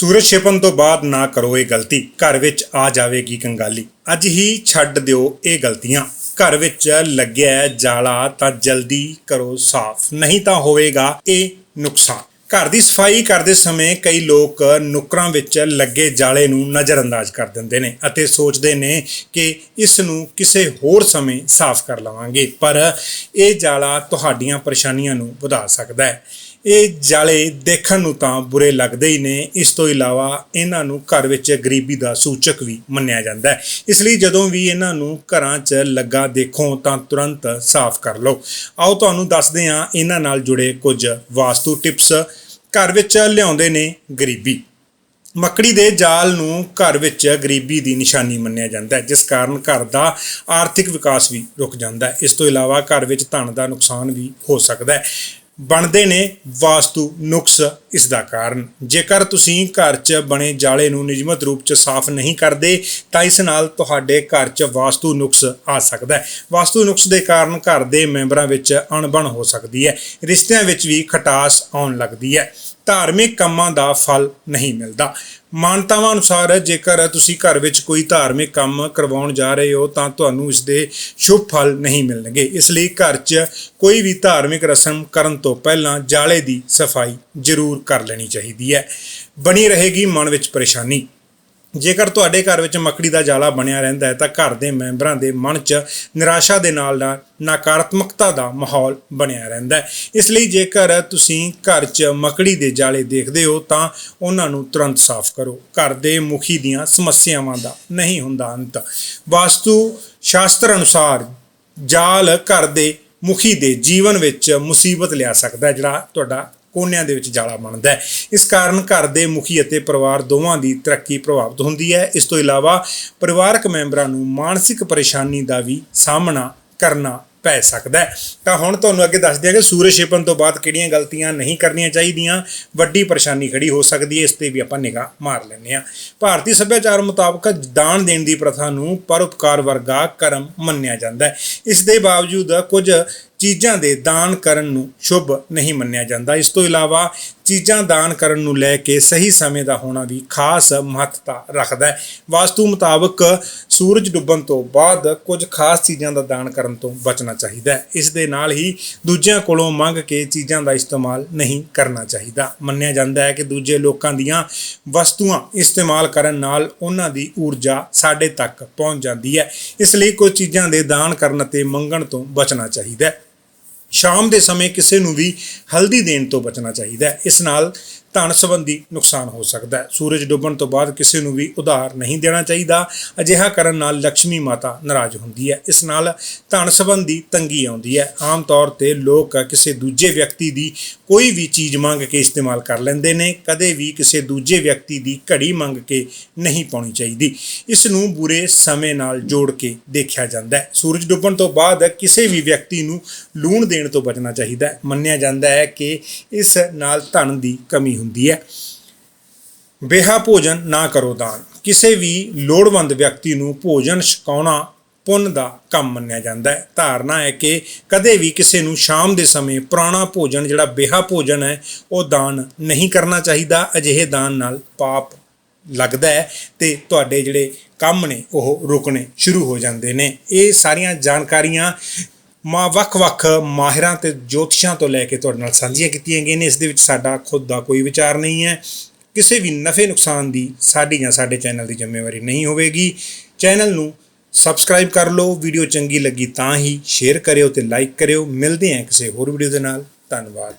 ਸੂਰਜ ਛਿਪਣ ਤੋਂ ਬਾਅਦ ਨਾ ਕਰੋ ਇਹ ਗਲਤੀ। ਘਰ ਵਿੱਚ ਆ ਜਾਵੇਗੀ ਕੰਗਾਲੀ। ਅੱਜ ਹੀ ਛੱਡ ਦਿਓ ਇਹ ਗਲਤੀਆਂ। ਘਰ ਵਿੱਚ ਲੱਗਿਆ ਜਾਲਾ ਤਾਂ ਜਲਦੀ ਕਰੋ ਸਾਫ਼। ਨਹੀਂ ਤਾਂ ਹੋਵੇਗਾ ਇਹ ਨੁਕਸਾਨ। ਘਰ ਦੀ ਸਫ਼ਾਈ ਕਰਦੇ ਸਮੇਂ ਕਈ ਲੋਕ ਨੁਕਰਾਂ ਵਿੱਚ ਲੱਗੇ ਜਾਲੇ ਨੂੰ ਨਜ਼ਰਅੰਦਾਜ਼ ਕਰ ਦਿੰਦੇ ਨੇ ਅਤੇ ਸੋਚਦੇ ਨੇ ਕਿ ਇਸ ਨੂੰ ਕਿਸੇ ਹੋਰ ਸਮੇਂ ਸਾਫ਼ ਕਰ ਲਵਾਂਗੇ। ਪਰ ਇਹ ਜਾਲਾ ਤੁਹਾਡੀਆਂ ਪਰੇਸ਼ਾਨੀਆਂ ਨੂੰ ਵਧਾ ਸਕਦਾ ਹੈ। ਇਹ ਜਾਲੇ ਦੇਖਣ ਨੂੰ ਤਾਂ ਬੁਰੇ ਲੱਗਦੇ ਹੀ ਨੇ। ਇਸ ਤੋਂ ਇਲਾਵਾ ਇਹਨਾਂ ਨੂੰ ਘਰ ਵਿੱਚ ਗਰੀਬੀ ਦਾ ਸੂਚਕ ਵੀ ਮੰਨਿਆ ਜਾਂਦਾ ਹੈ। ਇਸ ਲਈ ਜਦੋਂ ਵੀ ਇਹਨਾਂ ਨੂੰ ਘਰਾਂ 'ਚ ਲੱਗਾ ਦੇਖੋ ਤਾਂ ਤੁਰੰਤ ਸਾਫ਼ ਕਰ ਲਓ। ਆਓ ਤੁਹਾਨੂੰ ਦੱਸਦੇ ਹਾਂ ਇਹਨਾਂ ਨਾਲ ਜੁੜੇ ਕੁਝ ਵਾਸਤੂ ਟਿਪਸ ਘਰ ਵਿੱਚ ਲਿਆਉਂਦੇ ਨੇ ਗਰੀਬੀ। ਮੱਕੜੀ ਦੇ ਜਾਲ ਨੂੰ ਘਰ ਵਿੱਚ ਗਰੀਬੀ ਦੀ ਨਿਸ਼ਾਨੀ ਮੰਨਿਆ ਜਾਂਦਾ ਹੈ, ਜਿਸ ਕਾਰਨ ਘਰ ਦਾ ਆਰਥਿਕ ਵਿਕਾਸ ਵੀ ਰੁਕ ਜਾਂਦਾ ਹੈ। ਇਸ ਤੋਂ ਇਲਾਵਾ ਘਰ ਵਿੱਚ ਧਨ ਦਾ ਨੁਕਸਾਨ ਵੀ ਹੋ ਸਕਦਾ ਹੈ। ਬਣਦੇ ਨੇ ਵਾਸਤੂ ਨੁਕਸ ਇਸ ਦਾ ਕਾਰਨ। ਜੇਕਰ ਤੁਸੀਂ ਘਰ 'ਚ ਬਣੇ ਜਾਲੇ ਨੂੰ ਨਿਯਮਤ ਰੂਪ 'ਚ ਸਾਫ਼ ਨਹੀਂ ਕਰਦੇ, ਤਾਂ ਇਸ ਨਾਲ ਤੁਹਾਡੇ ਘਰ 'ਚ ਵਾਸਤੂ ਨੁਕਸ ਆ ਸਕਦਾ ਹੈ। ਵਾਸਤੂ ਨੁਕਸ ਦੇ ਕਾਰਨ ਘਰ ਦੇ ਮੈਂਬਰਾਂ ਵਿੱਚ ਅਣਬਣ ਹੋ ਸਕਦੀ ਹੈ। ਰਿਸ਼ਤਿਆਂ ਵਿੱਚ ਵੀ ਖਟਾਸ ਆਉਣ ਲੱਗਦੀ ਹੈ। ਧਾਰਮਿਕ ਕੰਮਾਂ ਦਾ ਫਲ ਨਹੀਂ ਮਿਲਦਾ। ਮਾਨਤਾਵਾਂ ਅਨੁਸਾਰ ਜੇਕਰ ਤੁਸੀਂ ਘਰ ਵਿੱਚ ਕੋਈ ਧਾਰਮਿਕ ਕੰਮ ਕਰਵਾਉਣ ਜਾ ਰਹੇ ਹੋ, ਤਾਂ ਤੁਹਾਨੂੰ ਇਸ ਦੇ ਸ਼ੁਭ ਫਲ ਨਹੀਂ ਮਿਲਣਗੇ। ਇਸ ਲਈ ਘਰ 'ਚ ਕੋਈ ਵੀ ਧਾਰਮਿਕ ਰਸਮ ਕਰਨ ਤੋਂ ਪਹਿਲਾਂ ਜਾਲੇ ਦੀ ਸਫ਼ਾਈ ਜ਼ਰੂਰ ਕਰ ਲੈਣੀ ਚਾਹੀਦੀ ਹੈ। ਬਣੀ ਰਹੇਗੀ ਮਨ ਵਿੱਚ ਪਰੇਸ਼ਾਨੀ। ਜੇਕਰ ਤੁਹਾਡੇ ਘਰ ਵਿੱਚ ਮੱਕੜੀ ਦਾ ਜਾਲਾ ਬਣਿਆ ਰਹਿੰਦਾ ਹੈ ਤਾਂ ਘਰ ਦੇ ਮੈਂਬਰਾਂ ਦੇ ਮਨ 'ਚ ਨਿਰਾਸ਼ਾ ਦੇ ਨਾਲ ਨਾਲ ਨਕਾਰਾਤਮਕਤਾ ਦਾ ਮਾਹੌਲ ਬਣਿਆ ਰਹਿੰਦਾ ਹੈ। ਇਸ ਲਈ ਜੇਕਰ ਤੁਸੀਂ ਘਰ 'ਚ ਮੱਕੜੀ ਦੇ ਜਾਲੇ ਦੇਖਦੇ ਹੋ ਤਾਂ ਉਹਨਾਂ ਨੂੰ ਤੁਰੰਤ ਸਾਫ਼ ਕਰੋ। ਘਰ ਦੇ ਮੁਖੀ ਦੀਆਂ ਸਮੱਸਿਆਵਾਂ ਦਾ ਨਹੀਂ ਹੁੰਦਾ ਅੰਤ। ਵਾਸਤੂ ਸ਼ਾਸਤਰ ਅਨੁਸਾਰ ਜਾਲ ਘਰ ਦੇ ਮੁਖੀ ਦੇ ਜੀਵਨ ਵਿੱਚ ਮੁਸੀਬਤ ਲਿਆ ਸਕਦਾ ਹੈ, ਜਿਹੜਾ ਤੁਹਾਡਾ ਕੋਨਿਆਂ ਦੇ ਵਿੱਚ ਜਾਲਾ ਬਣਦਾ ਹੈ। ਇਸ ਕਾਰਨ ਘਰ ਦੇ ਮੁਖੀ ਅਤੇ ਪਰਿਵਾਰ ਦੋਵਾਂ ਦੀ ਤਰੱਕੀ ਪ੍ਰਭਾਵਿਤ ਹੁੰਦੀ ਹੈ। ਇਸ ਤੋਂ ਇਲਾਵਾ ਪਰਿਵਾਰਕ ਮੈਂਬਰਾਂ ਨੂੰ ਮਾਨਸਿਕ ਪਰੇਸ਼ਾਨੀ ਦਾ ਵੀ ਸਾਹਮਣਾ ਕਰਨਾ ਪੈ ਸਕਦਾ ਤਾਂ ਹੁਣ ਤੁਹਾਨੂੰ ਅੱਗੇ ਦੱਸ ਦਿਆਂ ਕਿ ਸੂਰਜ ਛਿਪਣ ਤੋਂ ਬਾਅਦ ਕਿਹੜੀਆਂ ਗਲਤੀਆਂ ਨਹੀਂ ਕਰਨੀਆਂ ਚਾਹੀਦੀਆਂ। ਵੱਡੀ ਪਰੇਸ਼ਾਨੀ ਖੜੀ ਹੋ ਸਕਦੀ ਹੈ। ਇਸ ਤੇ ਵੀ ਆਪਾਂ ਨਿਗਾਹ ਮਾਰ ਲੈਂਦੇ ਹਾਂ। ਭਾਰਤੀ ਸੱਭਿਆਚਾਰ ਮੁਤਾਬਕ ਦਾਨ ਦੇਣ ਦੀ ਪ੍ਰਥਾ ਨੂੰ ਪਰਉਪਕਾਰ ਵਰਗਾ ਕਰਮ ਮੰਨਿਆ ਜਾਂਦਾ ਹੈ। ਇਸ ਦੇ ਬਾਵਜੂਦ ਕੁਝ ਚੀਜ਼ਾਂ ਦੇ ਦਾਨ ਕਰਨ ਨੂੰ ਸ਼ੁਭ ਨਹੀਂ ਮੰਨਿਆ ਜਾਂਦਾ। ਇਸ ਤੋਂ ਇਲਾਵਾ ਚੀਜ਼ਾਂ ਦਾਨ ਕਰਨ ਨੂੰ ਲੈ ਕੇ ਸਹੀ ਸਮੇਂ ਦਾ ਹੋਣਾ ਵੀ ਖਾਸ ਮਹੱਤਤਾ ਰੱਖਦਾ ਹੈ। ਵਾਸਤੂ ਮੁਤਾਬਕ ਸੂਰਜ ਡੁੱਬਣ ਤੋਂ ਬਾਅਦ ਕੁਝ ਖਾਸ ਚੀਜ਼ਾਂ ਦਾ ਦਾਨ ਕਰਨ ਤੋਂ ਬਚਣਾ ਚਾਹੀਦਾ ਹੈ। ਇਸ ਦੇ ਨਾਲ ਹੀ ਦੂਜਿਆਂ ਕੋਲੋਂ ਮੰਗ ਕੇ ਚੀਜ਼ਾਂ ਦਾ ਇਸਤੇਮਾਲ ਨਹੀਂ ਕਰਨਾ ਚਾਹੀਦਾ। ਮੰਨਿਆ ਜਾਂਦਾ ਹੈ ਕਿ ਦੂਜੇ ਲੋਕਾਂ ਦੀਆਂ ਵਸਤੂਆਂ ਇਸਤੇਮਾਲ ਕਰਨ ਨਾਲ ਉਹਨਾਂ ਦੀ ਊਰਜਾ ਸਾਡੇ ਤੱਕ ਪਹੁੰਚ ਜਾਂਦੀ ਹੈ। ਇਸ ਲਈ ਕੁਝ ਚੀਜ਼ਾਂ ਦੇ ਦਾਨ ਕਰਨ ਅਤੇ ਮੰਗਣ ਤੋਂ ਬਚਣਾ ਚਾਹੀਦਾ ਹੈ। ਸ਼ਾਮ ਦੇ ਸਮੇਂ ਕਿਸੇ ਨੂੰ ਵੀ ਹਲਦੀ ਦੇਣ ਤੋਂ ਬਚਣਾ ਚਾਹੀਦਾ ਹੈ। ਇਸ ਨਾਲ ਧਨ ਸੰਬੰਧੀ ਨੁਕਸਾਨ ਹੋ ਸਕਦਾ ਹੈ। ਸੂਰਜ ਡੁੱਬਣ ਤੋਂ ਬਾਅਦ ਕਿਸੇ ਨੂੰ ਵੀ ਉਧਾਰ ਨਹੀਂ ਦੇਣਾ ਚਾਹੀਦਾ। ਅਜਿਹਾ ਕਰਨ ਨਾਲ ਲక్ష్ਮੀ ਮਾਤਾ ਨਾਰਾਜ਼ ਹੁੰਦੀ ਹੈ। ਇਸ ਨਾਲ ਧਨ ਸੰਬੰਧੀ ਤੰਗੀ ਆਉਂਦੀ ਹੈ। ਆਮ ਤੌਰ ਤੇ ਲੋਕ ਕਿਸੇ ਦੂਜੇ ਵਿਅਕਤੀ ਦੀ ਕੋਈ ਵੀ ਚੀਜ਼ ਮੰਗ ਕੇ ਇਸਤੇਮਾਲ ਕਰ ਲੈਂਦੇ ਨੇ। ਕਦੇ ਵੀ ਕਿਸੇ ਦੂਜੇ ਵਿਅਕਤੀ ਦੀ ਘੜੀ ਮੰਗ ਕੇ ਨਹੀਂ ਪਾਉਣੀ ਚਾਹੀਦੀ। ਇਸ ਨੂੰ ਬੁਰੇ ਸਮੇਂ ਨਾਲ ਜੋੜ ਕੇ ਦੇਖਿਆ ਜਾਂਦਾ ਹੈ। ਸੂਰਜ ਡੁੱਬਣ ਤੋਂ ਬਾਅਦ ਕਿਸੇ ਵੀ ਵਿਅਕਤੀ ਨੂੰ ਲੂਣ ਦੇ ਦੇਣ ਤੋਂ ਬਚਣਾ ਚਾਹੀਦਾ ਹੈ। ਮੰਨਿਆ ਜਾਂਦਾ ਹੈ ਕਿ ਇਸ ਨਾਲ ਧਨ ਦੀ ਕਮੀ ਹੁੰਦੀ ਹੈ। ਬੇਹਾ ਭੋਜਨ ਨਾ ਕਰੋ ਦਾਨ। ਕਿਸੇ ਵੀ ਲੋੜਵੰਦ ਵਿਅਕਤੀ ਨੂੰ ਭੋਜਨ ਛਕਾਉਣਾ ਪੁੰਨ ਦਾ ਕੰਮ ਮੰਨਿਆ ਜਾਂਦਾ ਹੈ। ਧਾਰਨਾ ਹੈ ਕਿ ਕਦੇ ਵੀ ਕਿਸੇ ਨੂੰ ਸ਼ਾਮ ਦੇ ਸਮੇਂ ਪੁਰਾਣਾ ਭੋਜਨ, ਜਿਹੜਾ ਬੇਹਾ ਭੋਜਨ ਹੈ, ਉਹ ਦਾਨ ਨਹੀਂ ਕਰਨਾ ਚਾਹੀਦਾ। ਅਜਿਹੇ ਦਾਨ ਨਾਲ ਪਾਪ ਲੱਗਦਾ ਹੈ ਤੇ ਤੁਹਾਡੇ ਜਿਹੜੇ ਕੰਮ ਨੇ, ਉਹ ਰੁਕਣੇ ਸ਼ੁਰੂ ਹੋ ਜਾਂਦੇ ਨੇ। ਇਹ ਸਾਰੀਆਂ ਜਾਣਕਾਰੀਆਂ ਮਾ ਵੱਖ-ਵੱਖ ਮਾਹਿਰਾਂ ਤੇ ਜੋਤਿਸ਼ਾਂ ਤੋਂ ਲੈ ਕੇ ਤੁਹਾਡੇ ਨਾਲ ਸਾਂਝੀਆਂ ਕੀਤੀਆਂ ਗਈਆਂ ਨੇ। ਇਸ ਦੇ ਵਿੱਚ ਸਾਡਾ ਖੁਦ ਦਾ ਕੋਈ ਵਿਚਾਰ ਨਹੀਂ ਹੈ। ਕਿਸੇ ਵੀ ਨਫੇ ਨੁਕਸਾਨ ਦੀ ਸਾਡੀ ਜਾਂ ਸਾਡੇ ਚੈਨਲ ਦੀ ਜ਼ਿੰਮੇਵਾਰੀ ਨਹੀਂ ਹੋਵੇਗੀ। ਚੈਨਲ ਨੂੰ ਸਬਸਕ੍ਰਾਈਬ ਕਰ ਲਓ। ਵੀਡੀਓ ਚੰਗੀ ਲੱਗੀ ਤਾਂ ਹੀ ਸ਼ੇਅਰ ਕਰਿਓ ਤੇ ਲਾਈਕ ਕਰਿਓ। ਮਿਲਦੇ ਹਾਂ ਕਿਸੇ ਹੋਰ ਵੀਡੀਓ ਦੇ ਨਾਲ। ਧੰਨਵਾਦ।